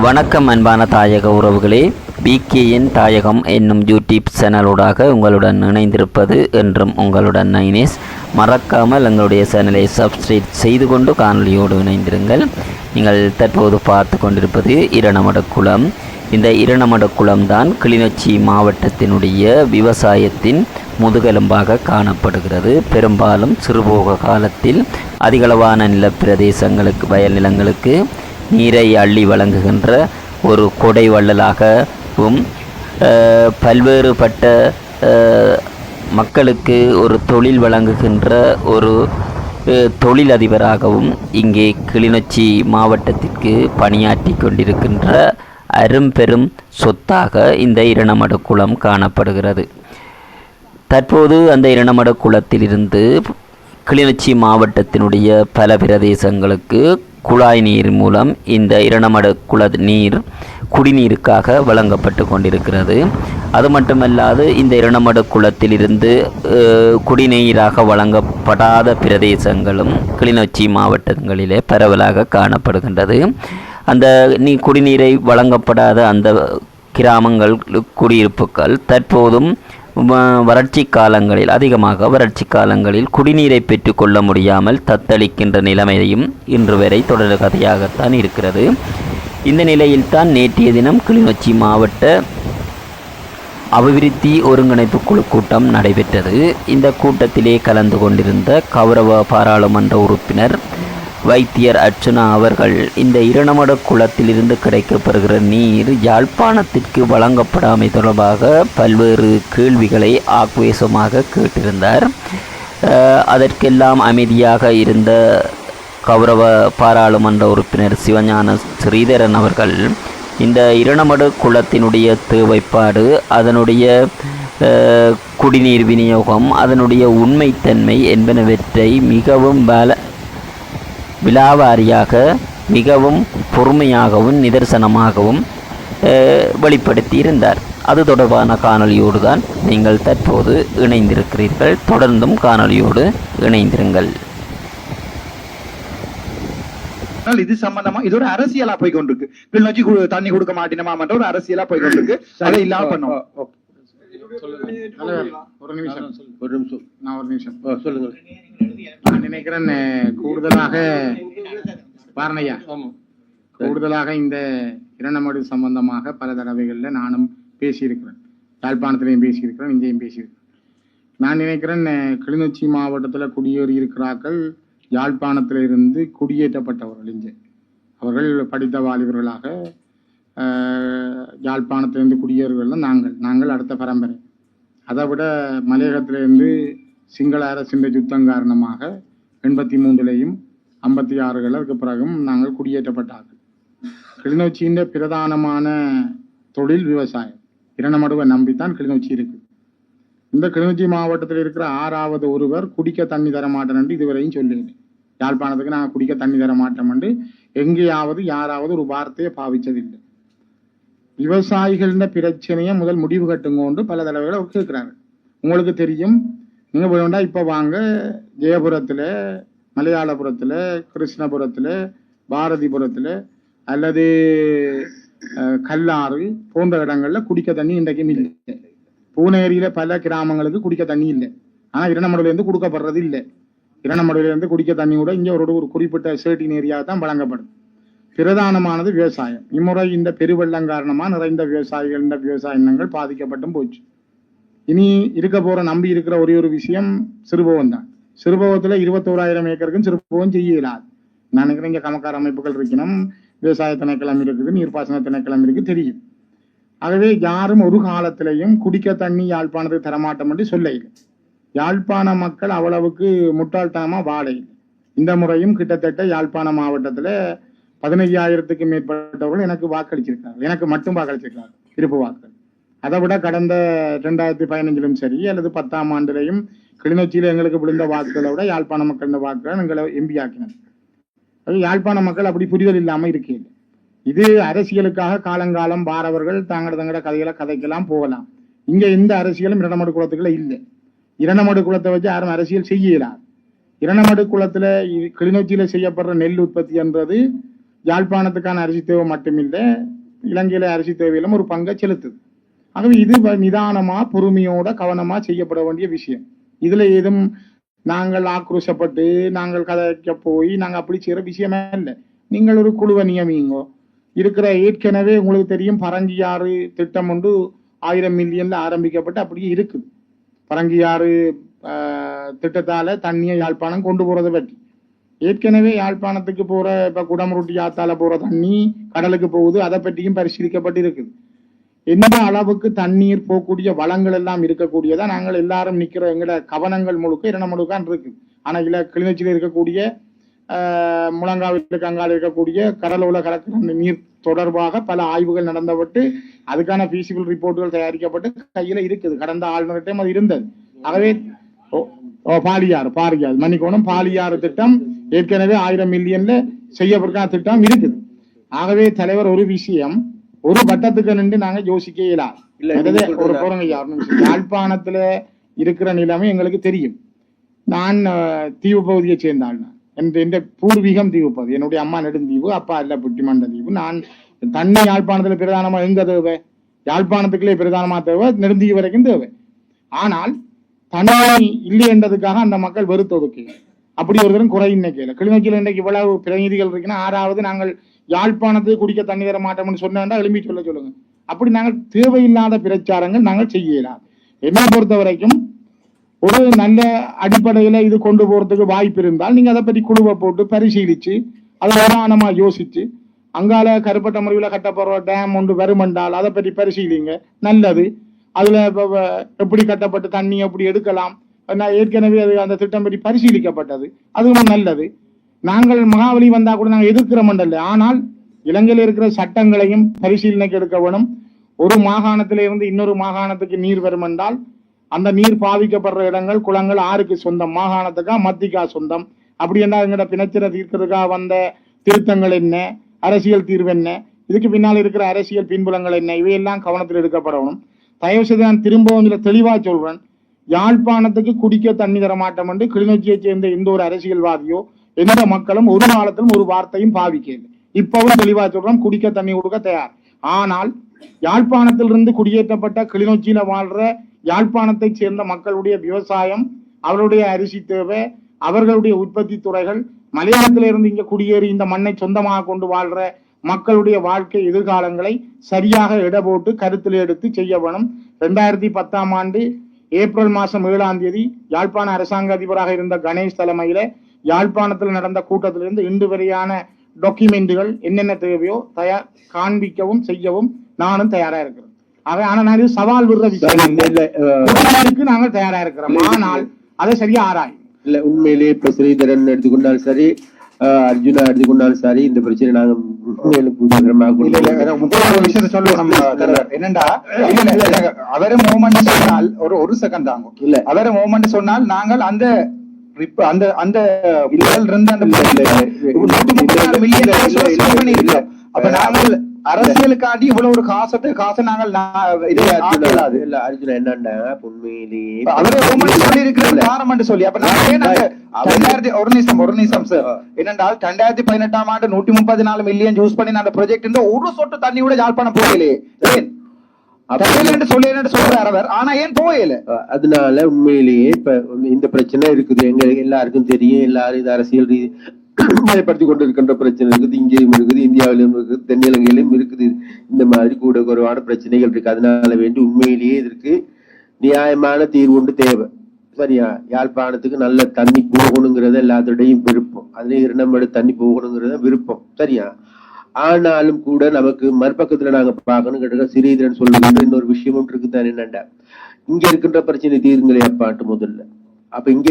வணக்கம் அன்பான தாயக உறவுகளே. பிகேஎன் தாயகம் என்னும் யூடியூப் சேனலூடாக உங்களுடன் இணைந்திருப்பது என்றும் உங்களுடன் நைனேஸ் மறக்காமல் எங்களுடைய சேனலை சப்ஸ்கிரைப் செய்து கொண்டு காணொலியோடு இணைந்திருங்கள். நீங்கள் தற்போது பார்த்து கொண்டிருப்பது இரணமடக்குளம் இந்த இரணமடக்குளம் தான் கிளிநொச்சி மாவட்டத்தினுடைய விவசாயத்தின் முதுகெலும்பாக காணப்படுகிறது. பெரும்பாலும் சிறுபோக காலத்தில் அதிகளவான நிலப்பிரதேசங்களுக்கு வயல் நிலங்களுக்கு நீரை அள்ளி வழங்குகின்ற ஒரு கொடை வள்ளலாகவும் பல்வேறுபட்ட மக்களுக்கு ஒரு தொழில் வழங்குகின்ற ஒரு தொழிலதிபராகவும் இங்கே கிளிநொச்சி மாவட்டத்திற்கு பணியாற்றி கொண்டிருக்கின்ற அரும்பெரும் சொத்தாக இந்த இரணமடு குளம் காணப்படுகிறது. தற்போது அந்த இரணமடு குளத்திலிருந்து கிளிநொச்சி மாவட்டத்தினுடைய பல பிரதேசங்களுக்கு குழாய் நீர் மூலம் இந்த இரணமட குள நீர் குடிநீருக்காக வழங்கப்பட்டு கொண்டிருக்கிறது. அது மட்டுமல்லாது இந்த இரணமட குளத்திலிருந்து குடிநீராக வழங்கப்படாத பிரதேசங்களும் கிளிநொச்சி மாவட்டங்களிலே பரவலாக காணப்படுகின்றது. அந்த நீ குடிநீரை வழங்கப்படாத அந்த கிராமங்கள் குடியிருப்புகள் தற்போதும் வறட்சி காலங்களில் அதிகமாக வறட்சி காலங்களில் குடிநீரை பெற்றுக்கொள்ள முடியாமல் தத்தளிக்கின்ற நிலைமையும் இன்று வரை தொடர் கதையாகத்தான் இருக்கிறது. இந்த நிலையில்தான் நேற்றைய தினம் கிளிநொச்சி மாவட்ட அபிவிருத்தி ஒருங்கிணைப்பு குழு கூட்டம் நடைபெற்றது. இந்த கூட்டத்திலே கலந்து கொண்டிருந்த கௌரவ பாராளுமன்ற உறுப்பினர் வைத்தியர் அர்ச்சனா அவர்கள் இந்த இரணமட குளத்திலிருந்து கிடைக்கப்பெறுகிற நீர் யாழ்ப்பாணத்திற்கு வழங்கப்படாமை தொடர்பாக பல்வேறு கேள்விகளை ஆக்வேசமாக கேட்டிருந்தார். அதற்கெல்லாம் அமைதியாக இருந்த கௌரவ பாராளுமன்ற உறுப்பினர் சிவஞான ஸ்ரீதரன் அவர்கள் இந்த இரணமடு குளத்தினுடைய தேவைப்பாடு அதனுடைய குடிநீர் விநியோகம் அதனுடைய உண்மைத்தன்மை என்பனவற்றை மிகவும் பல விலாவாரியாக மிகவும் பொறுமையாகவும் நிதர்சனமாகவும் வெளிப்படுத்தி இருந்தார் அது தொடர்பான காணொளியோடு தான் நீங்கள் தற்போது இணைந்திருக்கிறீர்கள். தொடர்ந்தும் காணொளியோடு இணைந்திருங்கள். இது சம்பந்தமா இது ஒரு அரசியலா போய் கொண்டிருக்கு கிளிநொச்சி தண்ணி கொடுக்க மாட்டினமான்ற ஒரு அரசியலா போய் கொண்டிருக்கு அதை இல்லாம பண்ணும். தலைவர், ஒரு நிமிஷம். ஒரு நிமிஷம். நான் ஒரு நிமிஷம். ஆ, சொல்லுங்க. நான் நினைக்கிறேன் கூடுதலாக பாரணையா? கூடுதலாக இந்த இரணமடு சம்பந்தமாக பல தடவைகள்ல நானும் பேசியிருக்கிறேன். யாழ்ப்பாணத்திலையும் பேசியிருக்கிறேன் இங்கேயும் பேசியிருக்கிறேன். நான் நினைக்கிறேன் கிளிநொச்சி மாவட்டத்துல குடியேறி இருக்கிறார்கள். யாழ்ப்பாணத்தில இருந்து குடியேற்றப்பட்டவர்கள் இங்கே. அவர்கள் படித்த வாலிபர்களாக யாழ்ப்பாணத்திலேருந்து குடியேறுவர்கள் நாங்கள் நாங்கள் அடுத்த பரம்பரை. அதை விட மலையகத்திலேருந்து சிங்கள அரசின் யுத்தம் காரணமாக எண்பத்தி மூன்றுலையும் ஐம்பத்தி ஆறுகளுக்கு பிறகும் நாங்கள் குடியேற்றப்பட்டார்கள். கிளிநொச்சியின் பிரதானமான தொழில் விவசாயம். இரணமடுவை நம்பித்தான் கிளிநொச்சி இருக்கு இந்த கிளிநொச்சி மாவட்டத்தில் இருக்கிற ஆறாவது ஒருவர் குடிக்க தண்ணி தர மாட்டேன் என்று இதுவரையும் சொல்லுகிறேன் யாழ்ப்பாணத்துக்கு நாங்கள் குடிக்க தண்ணி தர மாட்டோம் என்று எங்கேயாவது யாராவது ஒரு வார்த்தையை பாவிச்சதில்லை. விவசாயிகளின் பிரச்சனையை முதல் முடிவு கட்டுங்கோண்டு பல தடவைகள் அவர் உங்களுக்கு தெரியும். நீங்கள் போய் வேண்டாம் வாங்க. ஜெயபுரத்தில் மலையாளபுரத்தில் கிருஷ்ணபுரத்தில் பாரதிபுரத்தில் அல்லது கல்லாறு போன்ற இடங்களில் குடிக்க தண்ணி இன்றைக்கும் இல்லை. பூனேரியில் பல கிராமங்களுக்கு குடிக்க தண்ணி இல்லை. ஆனால் இரணமடுல கொடுக்கப்படுறது இல்லை. இரணமடுல குடிக்க தண்ணி கூட இங்கே ஒரு ஒரு குறிப்பிட்ட சேட்டின் ஏரியா தான் வழங்கப்படும். பிரதானமானது விவசாயம். இம்முறை இந்த பெருவெள்ளம் காரணமா நிறைந்த விவசாயிகள் இந்த விவசாய எண்ணங்கள் பாதிக்கப்பட்டும் போச்சு. இனி இருக்க போற நம்பி இருக்கிற ஒரே ஒரு விஷயம் சிறுபவம் தான். சிறுபவத்துல இருபத்தோராயிரம் ஏக்கருக்கும் சிறுபவம் செய்ய இயலாது. நான் நினைக்கிறேன் இங்க கமக்கார அமைப்புகள் இருக்கணும். விவசாய திணைக்களம் இருக்குது நீர்ப்பாசன திணைக்களம் இருக்கு தெரியும். ஆகவே யாரும் ஒரு காலத்திலையும் குடிக்க தண்ணி யாழ்ப்பாணத்துக்கு தரமாட்டோம் என்று சொல்ல இல்லை யாழ்ப்பாண மக்கள் அவ்வளவுக்கு முட்டாள்தனமா வாழை இல்லை இந்த முறையும் கிட்டத்தட்ட யாழ்ப்பாண மாவட்டத்துல பதினைஞ்சாயிரத்துக்கு மேற்பட்டவர்கள் எனக்கு வாக்களிச்சிருக்கிறார்கள். எனக்கு மட்டும் வாக்களிச்சிருக்கிறார்கள். இருப்பு வாக்குகள். அதை விட கடந்த ரெண்டாயிரத்தி பதினஞ்சிலும் சரி அல்லது பத்தாம் ஆண்டுலையும் கிளிநொச்சியில எங்களுக்கு விழுந்த வாக்குகளை விட யாழ்ப்பாண மக்களின் வாக்குகள் எங்களை எம்பி ஆக்கினார். அது யாழ்ப்பாண மக்கள் அப்படி புரிதல் இல்லாம இருக்கீங்க இது அரசியலுக்காக காலங்காலம் வாரவர்கள் தாங்கட தங்கட கதைகளை கதைக்கலாம் போகலாம். இங்க எந்த அரசியலும் இரண்டமடு குளத்துக்குள்ள இல்லை. இரண்டமடு குளத்தை வச்சு யாரும் அரசியல் செய்யலாம் இரண்டமடு குளத்துல இ- கிளிநொச்சியில செய்யப்படுற நெல் உற்பத்தி என்றது யாழ்ப்பாணத்துக்கான அரிசி தேவை மட்டுமில்லை இலங்கையில அரிசி தேவையிலும் ஒரு பங்கை செலுத்துது. ஆகவே இது வ- நிதானமா பொறுமையோட கவனமா செய்யப்பட வேண்டிய விஷயம். இதுல ஏதும் நாங்கள் ஆக்ரோஷப்பட்டு நாங்கள் கதைக்க போய் நாங்கள் அப்படி செய்யற விஷயமே இல்லை. நீங்கள் ஒரு குழுவை நியமிங்கோ. இருக்கிற ஏற்கனவே உங்களுக்கு தெரியும் பரங்கியாறு திட்டம் ஒன்று ஆயிரம் மில்லியன்ல ஆரம்பிக்கப்பட்டு அப்படியே இருக்குது. பரங்கியாறு திட்டத்தால தண்ணியை யாழ்ப்பாணம் கொண்டு போறதை பற்றி. ஏற்கனவே யாழ்ப்பாணத்துக்கு போற இப்ப குடமுருட்டி ஆத்தால போற தண்ணி கடலுக்கு போகுது அதை பற்றியும் பரிசீலிக்கப்பட்டு இருக்குது எந்த அளவுக்கு தண்ணீர் போகக்கூடிய வளங்கள் எல்லாம் இருக்கக்கூடியதா நாங்கள் எல்லாரும் நிக்கிற எங்கட கவனங்கள் முழுக்க இரண்டு முழுக்கான் இருக்கு. ஆனா இல்ல கிளிநொச்சியில் இருக்கக்கூடிய ஆஹ், முழங்காவில் கங்கால இருக்கக்கூடிய கடலோல கலக்கிற அந்த நீர் தொடர்பாக பல ஆய்வுகள் நடந்தப்பட்டு அதுக்கான பீசிபிள் ரிப்போர்ட்டுகள் தயாரிக்கப்பட்டு கையில இருக்குது. கடந்த ஆளுநர் டைம் அது இருந்தது. ஆகவே ஓ- பாலியாறு பாரியாறு மன்னிக்கோணும் பாலியாறு திட்டம் ஏற்கனவே ஆயிரம் மில்லியன்ல செய்யப்பட்டிருக்கான திட்டம் இருக்குது. ஆகவே தலைவர் ஒரு விஷயம் ஒரு வட்டத்துக்கு நின்று நாங்க யோசிக்க நீங்க ஒரு போறங்க. யாழ்ப்பாணத்துல இருக்கிற நிலைமை எங்களுக்கு தெரியும். நான் தீவு பகுதியை சேர்ந்த ஆள் நான். என் என் பூர்வீகம் தீவு பகுதி. என்னுடைய அம்மா நெடுந்தீவு அப்பா இல்ல புட்டிமண்ட தீவு. நான் தண்ணி யாழ்ப்பாணத்துல பிரதானமா எங்க தேவை? யாழ்ப்பாணத்துக்குள்ளே பிரதானமா தேவை நெடுந்தீவு வரைக்கும் தேவை. ஆனால் தண்ணி இல்லை என்றதுக்காக அந்த மக்கள் வெறுத்து ஒதுக்கு அப்படி ஒரு குறை இன்னைக்கு. கிளிநொச்சியில் இன்றைக்கு இவ்வளவு பிரதிநிதிகள் இருக்குன்னா ஆறாவது நாங்கள் யாழ்ப்பாணத்துக்கு குடிக்க தண்ணி தர மாட்டோம்னு சொன்னா எழுப்பி சொல்ல சொல்லுங்க. அப்படி நாங்கள் தேவையில்லாத பிரச்சாரங்கள் நாங்கள் செய்யலாம். என்னை பொறுத்த வரைக்கும் ஒரு நல்ல அடிப்படையில இது கொண்டு போறதுக்கு வாய்ப்பு இருந்தால் நீங்க அதை பற்றி குழுவை போட்டு பரிசீலிச்சு அதை நிதானமா யோசிச்சு அங்கால கருப்பட்ட முறையில் கட்டப்படுற டேம் ஒன்று வருமென்றால் அதை பற்றி பரிசீலிங்க. நல்லது. அதுல இப்போ எப்படி கட்டப்பட்டு தண்ணி எப்படி எடுக்கலாம் நான் ஏற்கனவே அது அந்த திட்டம் பற்றி பரிசீலிக்கப்பட்டது. அதுவும் நல்லது. நாங்கள் மகாபலி வந்தா கூட நாங்கள் எதிர்க்கிறோம் ஆனால் இலங்கையில் இருக்கிற சட்டங்களையும் பரிசீலனைக்கு எடுக்க வேணும். ஒரு மாகாணத்திலிருந்து இன்னொரு மாகாணத்துக்கு நீர் வரும் என்றால் அந்த நீர் பாவிக்கப்படுற இடங்கள் குளங்கள் ஆருக்கு சொந்தம் மாகாணத்துக்கா மத்திக்கா சொந்தம். அப்படி என்ன எங்கட பிணச்சிர தீர்க்கிறதுக்காக வந்த திருத்தங்கள் என்ன? அரசியல் தீர்வு என்ன? இதுக்கு பின்னால் இருக்கிற அரசியல் பின்புலங்கள் என்ன? இவையெல்லாம் கவனத்தில் எடுக்கப்படணும் தயவு செய்து நான் திரும்பவும் இதுல தெளிவாக சொல்றேன். யாழ்ப்பாணத்துக்கு குடிக்க தண்ணி தர மாட்டோம் என்று கிளிநொச்சியை சேர்ந்த எந்த ஒரு அரசியல்வாதியோ எந்த மக்களும் ஒரு காலத்திலும் ஒரு வார்த்தையும் பாவிக்கல இப்பவும் தெளிவா சொல்றோம் குடிக்க தண்ணி கொடுக்க தயார். ஆனால் யாழ்ப்பாணத்திலிருந்து குடியேற்றப்பட்ட கிளிநொச்சியில வாழ்ற யாழ்ப்பாணத்தை சேர்ந்த மக்களுடைய விவசாயம் அவருடைய அரிசி தேவை அவர்களுடைய உற்பத்தி துறைகள் மலையாளத்திலிருந்து இங்க குடியேறி இந்த மண்ணை சொந்தமாக கொண்டு வாழ்ற மக்களுடைய வாழ்க்கை எதிர்காலங்களை சரியாக இட போட்டு கருத்தில் எடுத்து செய்ய வேணும். ரெண்டாயிரத்தி பத்தாம் ஆண்டு ஏப்ரல் மாசம் ஏழாம் தேதி யாழ்ப்பாண அரசாங்க அதிபராக இருந்த கணேஷ் தலைமையில யாழ்ப்பாணத்தில் நடந்த கூட்டத்திலிருந்து இன்று வரையான டாக்குமெண்ட்டுகள் என்னென்ன தேவையோ தயார் காண்பிக்கவும் செய்யவும் நானும் தயாரா இருக்கிறேன். ஆக ஆனா நான் இது சவால் விடுற விஷயம் நாங்கள் தயாரா இருக்கிறோம். ஆனால் அதை சரியா ஆராயும். இல்ல உண்மையிலேயே இப்ப ஸ்ரீதரன் எடுத்துக்கொண்டாலும் சரி அர்ஜுனா எடுத்துக்கொண்டாலும் சரி இந்த பிரச்சனை நாங்க முக்கியமான விஷயத்தை சொல்லுவோம் நம்ம. என்னண்டா அவரு மூமெண்ட் சொன்னால் ஒரு ஒரு செகண்ட் தாங்க இல்ல. அவரு மூமெண்ட் சொன்னால் நாங்கள் அந்த அந்த இருந்து. நூத்தி முப்பத்தி நாலு மில்லியன். அப்ப நாங்கள் அரசியலுக்காண்டி இவ்வளவு ஒரு காசத்தை காசை நாங்கள் இது ஆக்கலாது இல்ல அர்ஜுனா என்னன்னா உண்மையிலேயே அவரே சொல்லி இருக்கிற. காரணம் சொல்லி. அப்ப ரெண்டாயிரத்தி ஒரு நிமிஷம் ஒரு நிமிஷம் சார் என்னென்றால் ரெண்டாயிரத்தி பதினெட்டாம் ஆண்டு நூத்தி முப்பத்தி நாலு மில்லியன் யூஸ் பண்ணி அந்த ப்ராஜெக்ட் ஒரு சொட்டு தண்ணி கூட யாழ்ப்பாணம் போகலையே. ஏன்? அதனால உண்மையிலேயே இப்ப இந்த பிரச்சனை இருக்குது. எங்க எல்லாருக்கும் தெரியும். எல்லாரும் இது அரசியல் ரீதி பயப்படுத்தி கொண்டு இருக்கின்ற பிரச்சனை இருக்குது. இங்கேயும் இருக்குது இந்தியாவிலும் இருக்குது தென்னிலங்கையிலும் இருக்குது. இந்த மாதிரி கூட குறைவான பிரச்சனைகள் இருக்கு. அதனால வேண்டி உண்மையிலேயே இதற்கு நியாயமான தீர்வு ஒன்று தேவை. சரியா? யாழ்ப்பாணத்துக்கு நல்ல தண்ணி போகணுங்கிறத எல்லாத்தோடையும் விருப்பம். அதுலேயும் இரண்டம்படு தண்ணி போகணுங்கிறத விருப்பம். சரியா? ஆனாலும் கூட நமக்கு மறுபக்கத்துல நாங்க பார்க்கணும் கேட்ட சிறீதரன் சொல்லுகின்ற இன்னொரு விஷயமும் இருக்குதான் என்னண்டா இங்க இருக்கின்ற பிரச்சனை தீருங்களே அப்பாட்டு முதல்ல. அப்ப இங்க